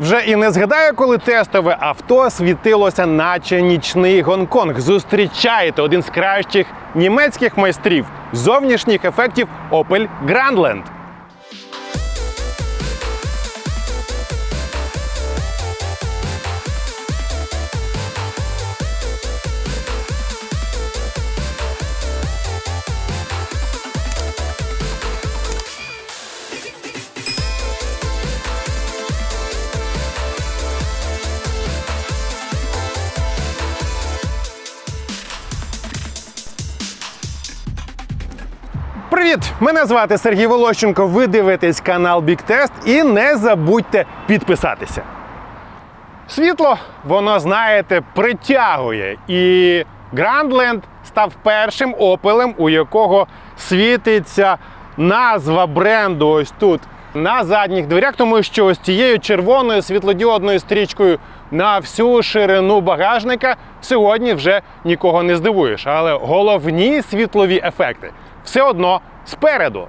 Вже і не згадаю, коли тестове авто світилося, наче нічний Гонконг. Зустрічаєте один з кращих німецьких майстрів зовнішніх ефектів Opel Grandland. Привіт! Мене звати Сергій Волощенко. Ви дивитесь канал Test і не забудьте підписатися. Світло, воно, знаєте, притягує. І Grandland став першим опелем, у якого світиться назва бренду ось тут на задніх дверях, тому що ось цією червоною світлодіодною стрічкою на всю ширину багажника сьогодні вже нікого не здивуєш. Але головні світлові ефекти все одно спереду.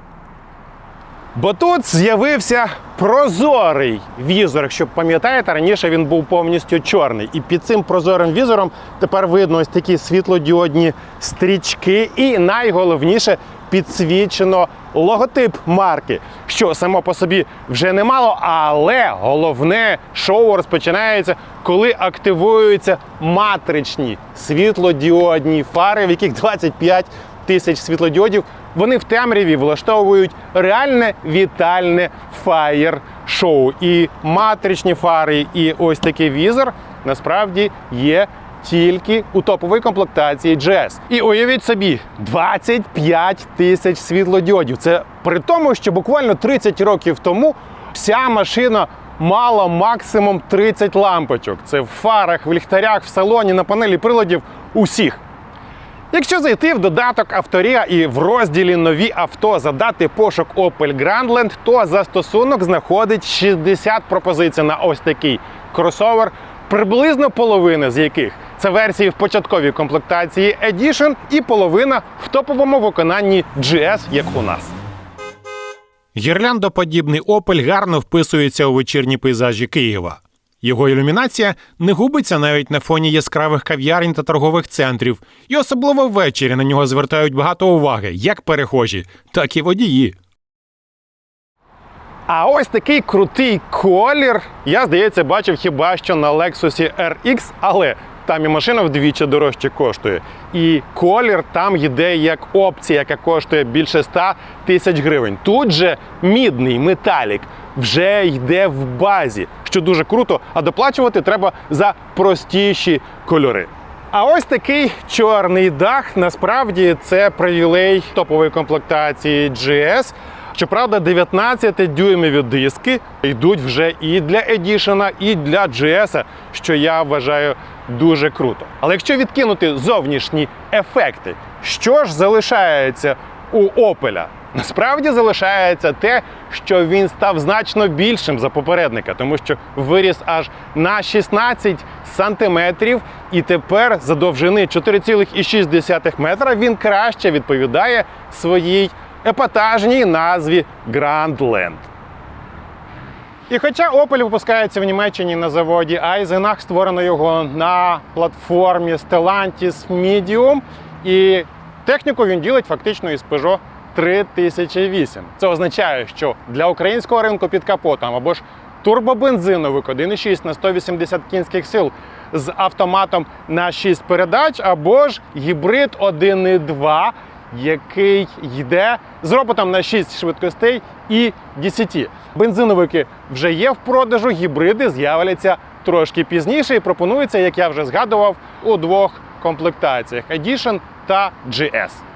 Бо тут з'явився прозорий візор. Якщо пам'ятаєте, раніше він був повністю чорний. І під цим прозорим візором тепер видно ось такі світлодіодні стрічки. І найголовніше підсвічено логотип марки, що само по собі вже немало, але головне шоу розпочинається, коли активуються матричні світлодіодні фари, в яких 25 тисяч світлодіодів, вони в темряві влаштовують реальне вітальне фаєр-шоу. І матричні фари, і ось такий візор насправді є тільки у топовій комплектації GS. І уявіть собі, 25 тисяч світлодіодів. Це при тому, що буквально 30 років тому вся машина мала максимум 30 лампочок. Це в фарах, в ліхтарях, в салоні, на панелі приладів усіх. Якщо зайти в додаток Авторія і в розділі Нові авто задати пошук Opel Grandland, то застосунок знаходить 60 пропозицій на ось такий кросовер, приблизно половина з яких це версії в початковій комплектації Edition і половина в топовому виконанні GS, як у нас. Гірляндоподібний Opel гарно вписується у вечірні пейзажі Києва. Його ілюмінація не губиться навіть на фоні яскравих кав'ярень та торгових центрів, і особливо ввечері на нього звертають багато уваги як перехожі, так і водії. А ось такий крутий колір. Я, здається, бачив хіба що на Lexus RX, але там і машина вдвічі дорожче коштує. І колір там йде як опція, яка коштує більше 100 тисяч гривень. Тут же мідний металік вже йде в базі, що дуже круто, а доплачувати треба за простіші кольори. А ось такий чорний дах насправді це привілей топової комплектації GS. Щоправда, 19 дюймові диски йдуть вже і для Edition, і для GS, що я вважаю дуже круто. Але якщо відкинути зовнішні ефекти, що ж залишається у Opel? Насправді залишається те, що він став значно більшим за попередника, тому що виріс аж на 16 сантиметрів, і тепер за довжини 4,6 метра він краще відповідає своїй епатажній назві Grandland. І хоча Opel випускається в Німеччині на заводі Eisenach, створено його на платформі Stellantis Medium, і техніку він ділить фактично із Peugeot 3008. Це означає, що для українського ринку під капотом або ж турбобензиновик 1,6 на 180 кінських сил з автоматом на 6 передач, або ж гібрид 1,2, який йде з роботом на 6 швидкостей і 10. Бензиновики вже є в продажу, гібриди з'являться трошки пізніше і пропонуються, як я вже згадував, у двох комплектаціях Edition та GS.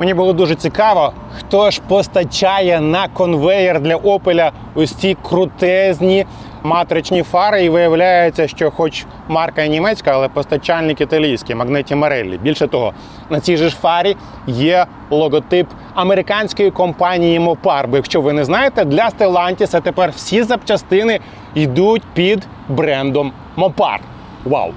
Мені було дуже цікаво, хто ж постачає на конвеєр для Опеля ось ці крутезні матричні фари. І виявляється, що хоч марка і німецька, але постачальник італійський, Магнеті Мареллі. Більше того, на цій же ж фарі є логотип американської компанії Mopar. Бо якщо ви не знаєте, для Stellantis тепер всі запчастини йдуть під брендом Mopar. Вау!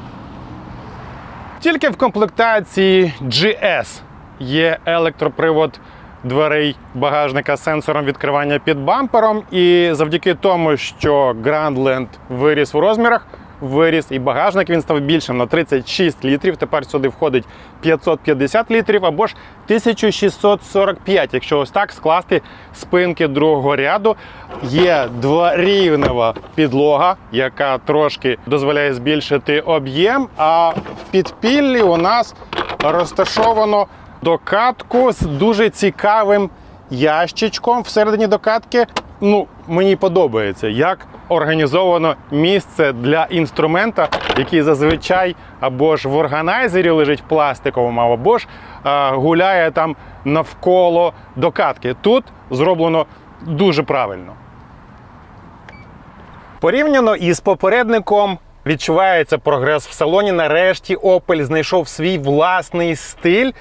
Тільки в комплектації GS є електропривод дверей багажника з сенсором відкривання під бампером. І завдяки тому, що Grandland виріс в розмірах, виріс і багажник він став більшим на 36 літрів. Тепер сюди входить 550 літрів або ж 1645, якщо ось так скласти спинки другого ряду. Є дворівнева підлога, яка трошки дозволяє збільшити об'єм. А в підпіллі у нас розташовано докатку з дуже цікавим ящичком всередині докатки. Ну, мені подобається, як організовано місце для інструмента, який зазвичай або ж в органайзері лежить пластиковому, або ж а, гуляє там навколо докатки. Тут зроблено дуже правильно. Порівняно із попередником відчувається прогрес в салоні. Нарешті Opel знайшов свій власний стиль,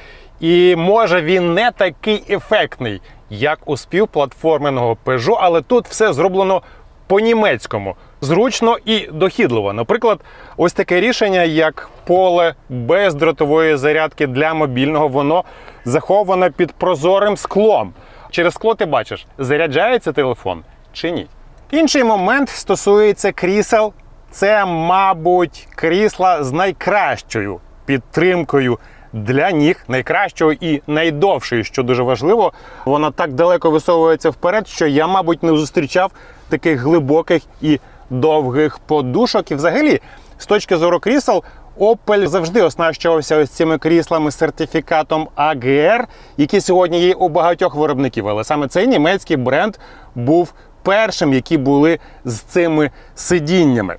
і може він не такий ефектний, як у співплатформеного Peugeot, але тут все зроблено по-німецькому, зручно і дохідливо. Наприклад, ось таке рішення, як поле без дротової зарядки для мобільного, воно заховане під прозорим склом. Через скло ти бачиш, заряджається телефон чи ні. Інший момент стосується крісел. Це, мабуть, крісла з найкращою підтримкою для ніг, найкращою і найдовшою, що дуже важливо. Вона так далеко висовується вперед, що я, мабуть, не зустрічав таких глибоких і довгих подушок. І взагалі, з точки зору крісел, Opel завжди оснащувався ось цими кріслами сертифікатом AGR, які сьогодні є у багатьох виробників. Але саме цей німецький бренд був першим, які були з цими сидіннями.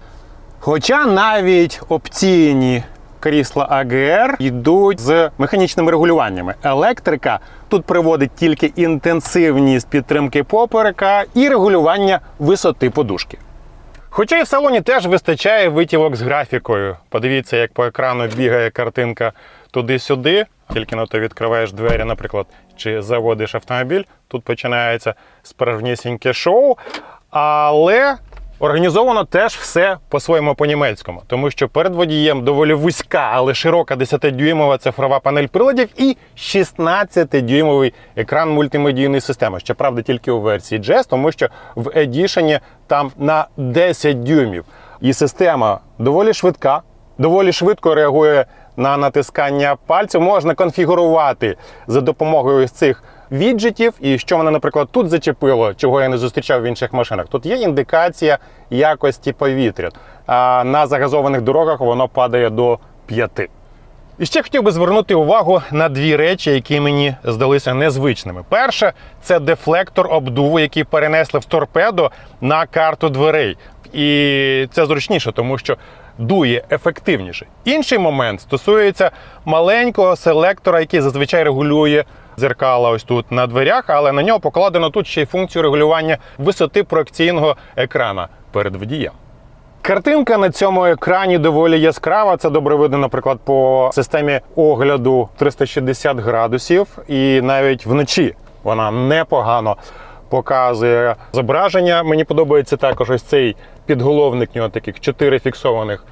Хоча навіть опційні крісла AGR йдуть з механічними регулюваннями. Електрика тут приводить тільки інтенсивність підтримки поперека і регулювання висоти подушки. Хоча і в салоні теж вистачає витівок з графікою. Подивіться, як по екрану бігає картинка туди-сюди. Тільки на то відкриваєш двері, наприклад, чи заводиш автомобіль. Тут починається справжнісіньке шоу. Але організовано теж все по-своєму по-німецькому, тому що перед водієм доволі вузька, але широка 10-дюймова цифрова панель приладів і 16-дюймовий екран мультимедійної системи. Щоправда, тільки у версії JS, тому що в Edition там на 10 дюймів. І система доволі швидка, доволі швидко реагує на натискання пальців. Можна конфігурувати за допомогою цих віджитів. І що мене, наприклад, тут зачепило, чого я не зустрічав в інших машинах. Тут є індикація якості повітря. А на загазованих дорогах воно падає до 5. І ще хотів би звернути увагу на дві речі, які мені здалися незвичними. Перше, це дефлектор обдуву, який перенесли в торпедо на карту дверей. І це зручніше, тому що дує ефективніше. Інший момент стосується маленького селектора, який зазвичай регулює дзеркала ось тут на дверях, але на нього покладено тут ще й функцію регулювання висоти проекційного екрана перед водієм. Картинка на цьому екрані доволі яскрава. Це добре видно, наприклад, по системі огляду 360 градусів, і навіть вночі вона непогано показує зображення. Мені подобається також ось цей підголовник у нього таких чотири фіксованих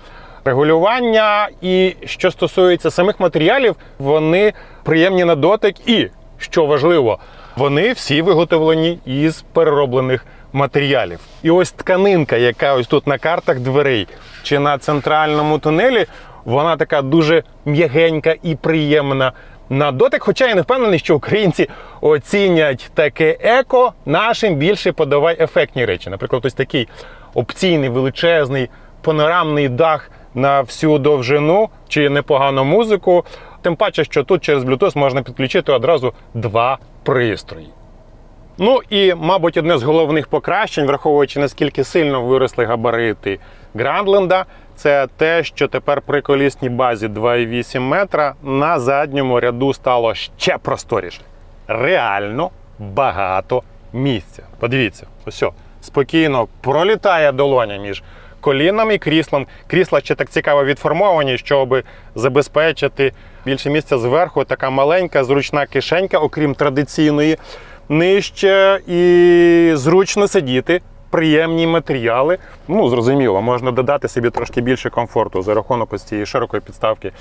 регулювання. І що стосується самих матеріалів, вони приємні на дотик і, що важливо, вони всі виготовлені із перероблених матеріалів. І ось тканинка, яка ось тут на картах дверей чи на центральному тунелі, вона така дуже м'ягенька і приємна на дотик. Хоча я не впевнений, що українці оцінять таке еко, нашим більше подавай ефектні речі. Наприклад, ось такий опційний величезний панорамний дах на всю довжину чи непогану музику. Тим паче, що тут через Bluetooth можна підключити одразу два пристрої. Ну і, мабуть, одне з головних покращень, враховуючи наскільки сильно виросли габарити Грандленда, це те, що тепер при колісній базі 2,8 метра на задньому ряду стало ще просторіше. Реально багато місця. Подивіться, ось спокійно пролітає долоня між коліном і кріслом. Крісла ще так цікаво відформовані, щоб забезпечити більше місця зверху. Така маленька, зручна кишенька, окрім традиційної нижче і зручно сидіти. Приємні матеріали. Ну, зрозуміло, можна додати собі трошки більше комфорту за рахунок ось цієї широкої підставки.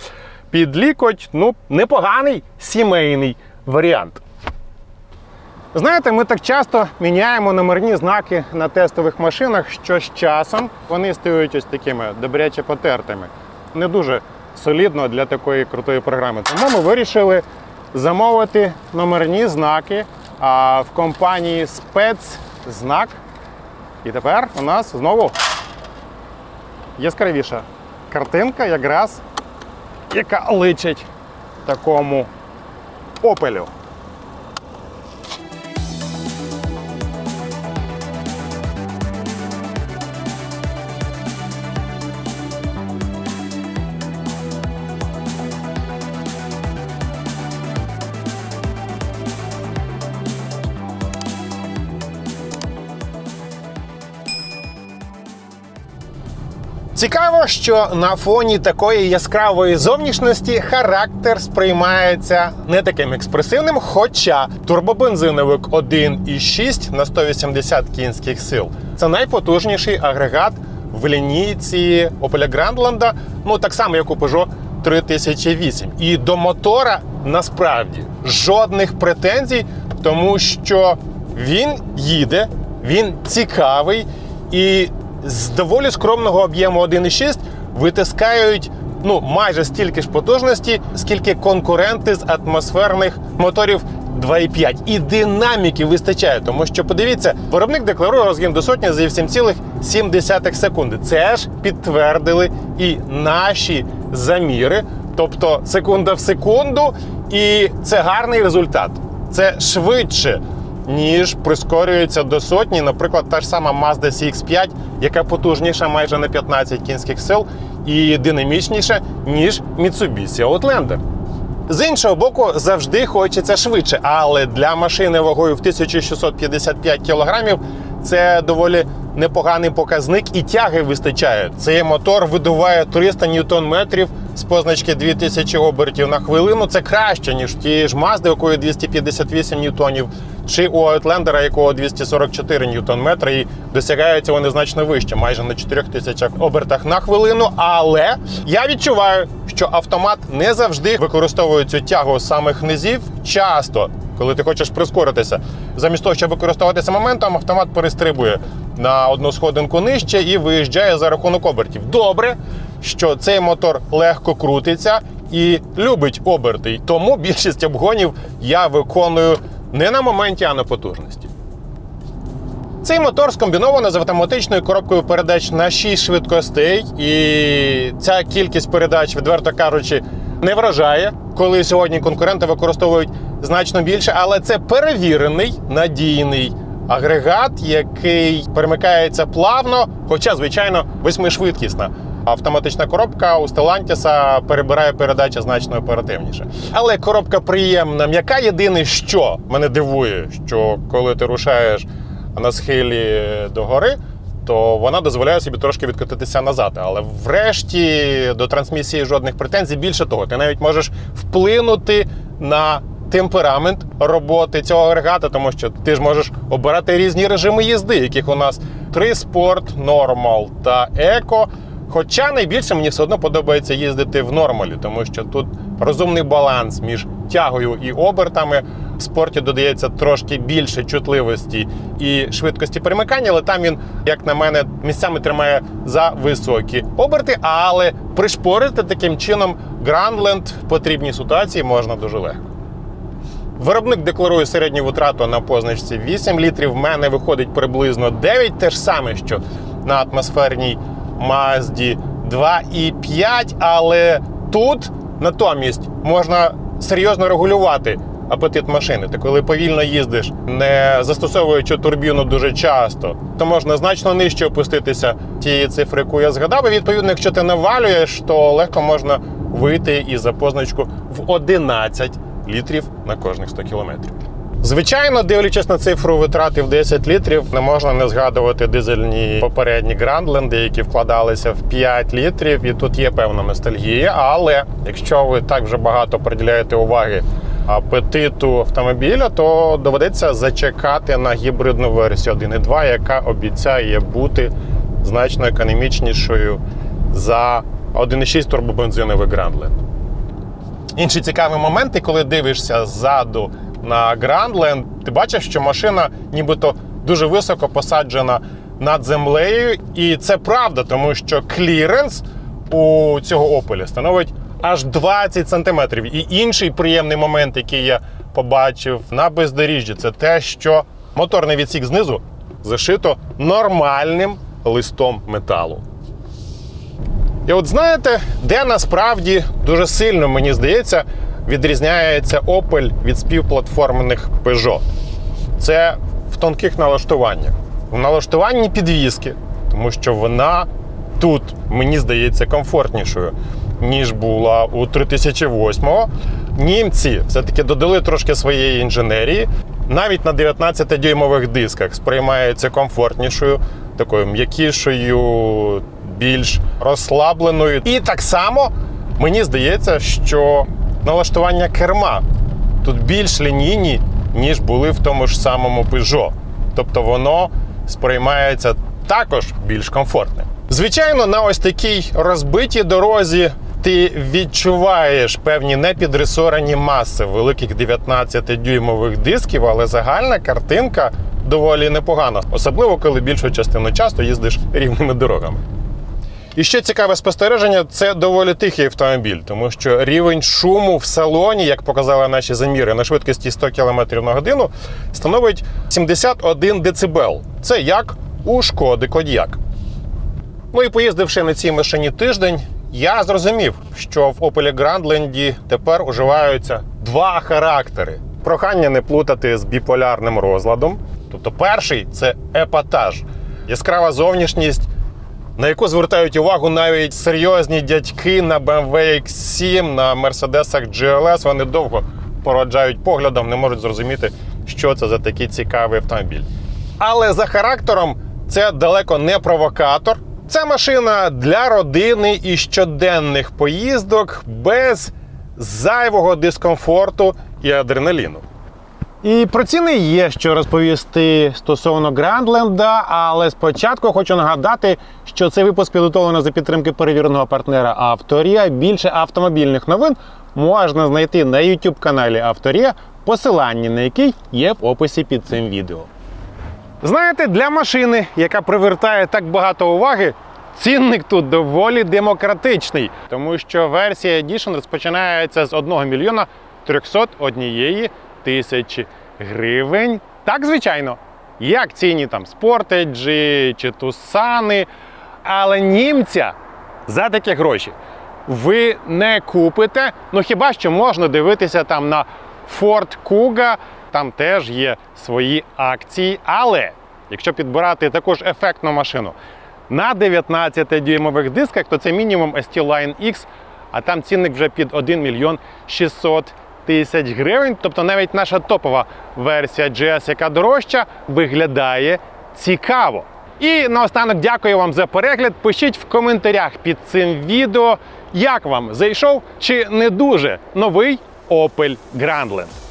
Під лікоть, ну, непоганий сімейний варіант. Знаєте, ми так часто міняємо номерні знаки на тестових машинах, що з часом вони стають ось такими добряче потертими. Не дуже солідно для такої крутої програми. Тому ми вирішили замовити номерні знаки а, в компанії спецзнак. І тепер у нас знову яскравіша картинка, якраз яка личить такому опелю. Цікаво, що на фоні такої яскравої зовнішності характер сприймається не таким експресивним, хоча турбобензиновик 1,6 на 180 кінських сил це найпотужніший агрегат в лінійці Opel Grandland, ну так само, як у Peugeot 3008. І до мотора насправді жодних претензій, тому що він їде, він цікавий і з доволі скромного об'єму 1,6 витискають ну майже стільки ж потужності, скільки конкуренти з атмосферних моторів 2,5. І динаміки вистачає, тому що подивіться, виробник декларує розгін до сотні за 7,7 секунди. Це ж підтвердили і наші заміри, тобто секунда в секунду, і це гарний результат. Це швидше ніж прискорюється до сотні. Наприклад, та ж сама Mazda CX-5, яка потужніша майже на 15 кінських сил і динамічніша, ніж Mitsubishi Outlander. З іншого боку, завжди хочеться швидше, але для машини вагою в 1655 кілограмів це доволі непоганий показник і тяги вистачає. Цей мотор видуває 300 ньютон-метрів з позначки 2000 обертів на хвилину. Це краще, ніж ті ж у якої 258 ньютонів, чи у Outlander, якого 244 ньютон-метри, і досягаються вони значно вище, майже на 4000 обертах на хвилину. Але я відчуваю, що автомат не завжди використовує цю тягу з самих низів. Часто, коли ти хочеш прискоритися, замість того, щоб використовуватися моментом, автомат перестрибує на одну сходинку нижче і виїжджає за рахунок обертів. Добре, що цей мотор легко крутиться і любить оберти. Тому більшість обгонів я виконую не на моменті, а на потужності. Цей мотор скомбіновано з автоматичною коробкою передач на 6 швидкостей, і ця кількість передач, відверто кажучи, не вражає, коли сьогодні конкуренти використовують значно більше, але це перевірений надійний агрегат, який перемикається плавно, хоча, звичайно, восьмишвидкісна. Автоматична коробка у Stellantis перебирає передачі значно оперативніше. Але коробка приємна, м'яка. Єдине, що мене дивує, що коли ти рушаєш на схилі до гори, то вона дозволяє собі трошки відкотитися назад. Але врешті до трансмісії жодних претензій. Більше того, ти навіть можеш вплинути на темперамент роботи цього агрегата, тому що ти ж можеш обирати різні режими їзди, яких у нас три спорт, нормал та еко. Хоча найбільше мені все одно подобається їздити в нормалі, тому що тут розумний баланс між тягою і обертами. В спорті додається трошки більше чутливості і швидкості перемикання, але там він, як на мене, місцями тримає за високі оберти. Але пришпорити таким чином Грандленд в потрібній ситуації можна дуже легко. Виробник декларує середню витрату на позначці 8 літрів. В мене виходить приблизно 9, те ж саме, що на атмосферній Мазді 2,5, але тут натомість можна серйозно регулювати апетит машини. Ти коли повільно їздиш, не застосовуючи турбіну дуже часто, то можна значно нижче опуститися тієї цифри, яку я згадав. І відповідно, якщо ти навалюєш, то легко можна вийти і за позначку в 11 літрів на кожних 100 кілометрів. Звичайно, дивлячись на цифру витрати в 10 літрів, не можна не згадувати дизельні попередні грандленди, які вкладалися в 5 літрів, і тут є певна ностальгія. Але якщо ви так вже багато приділяєте уваги апетиту автомобіля, то доведеться зачекати на гібридну версію 1.2, яка обіцяє бути значно економічнішою за 1.6 турбобензиновий грандленд. Інші цікаві моменти, коли дивишся ззаду на Grandland, ти бачив, що машина нібито дуже високо посаджена над землею. І це правда, тому що кліренс у цього Opel становить аж 20 сантиметрів. І інший приємний момент, який я побачив на бездоріжжі, це те, що моторний відсік знизу зашито нормальним листом металу. І от знаєте, де насправді дуже сильно, мені здається, відрізняється Opel від співплатформених Peugeot. Це в тонких налаштуваннях. В налаштуванні підвіски, тому що вона тут, мені здається, комфортнішою, ніж була у 3008-го. Німці все-таки додали трошки своєї інженерії. Навіть на 19-дюймових дисках сприймається комфортнішою, такою м'якішою, більш розслабленою. І так само мені здається, що налаштування керма тут більш лінійні, ніж були в тому ж самому Peugeot. Тобто воно сприймається також більш комфортним. Звичайно, на ось такій розбитій дорозі ти відчуваєш певні непідресорені маси великих 19-дюймових дисків, але загальна картинка доволі непогана, особливо коли більшу частину часу їздиш рівними дорогами. І ще цікаве спостереження це доволі тихий автомобіль, тому що рівень шуму в салоні, як показали наші заміри на швидкості 100 км на годину, становить 71 дБ. Це як у шкоди Кодіак. Ну і поїздивши на цій машині тиждень, я зрозумів, що в Opel Grandland тепер уживаються два характери. Прохання не плутати з біполярним розладом. Тобто, перший це епатаж, яскрава зовнішність, на яку звертають увагу навіть серйозні дядьки на BMW X7, на Mercedes GLS. Вони довго породжають поглядом, не можуть зрозуміти, що це за такий цікавий автомобіль. Але за характером це далеко не провокатор. Це машина для родини і щоденних поїздок без зайвого дискомфорту і адреналіну. І про ціни є що розповісти стосовно Грандленда, але спочатку хочу нагадати, що цей випуск підготовлено за підтримки перевіреного партнера Авторія. Більше автомобільних новин можна знайти на YouTube каналі Авторія, посилання на який є в описі під цим відео. Знаєте, для машини, яка привертає так багато уваги, цінник тут доволі демократичний, тому що версія Edition розпочинається з 1 мільйона 301 тисячі гривень. Так, звичайно, як ціні там спортеджі чи тусани. Але німця за такі гроші ви не купите. Ну хіба що можна дивитися там на Ford Kuga, там теж є свої акції. Але якщо підбирати також ефектну машину на 19-дюймових дисках, то це мінімум ST Line X, а там цінник вже під 1 мільйон 600 тисяч гривень. Тобто навіть наша топова версія GS, яка дорожча, виглядає цікаво. І наостанок дякую вам за перегляд. Пишіть в коментарях під цим відео, як вам зайшов чи не дуже новий Opel Grandland.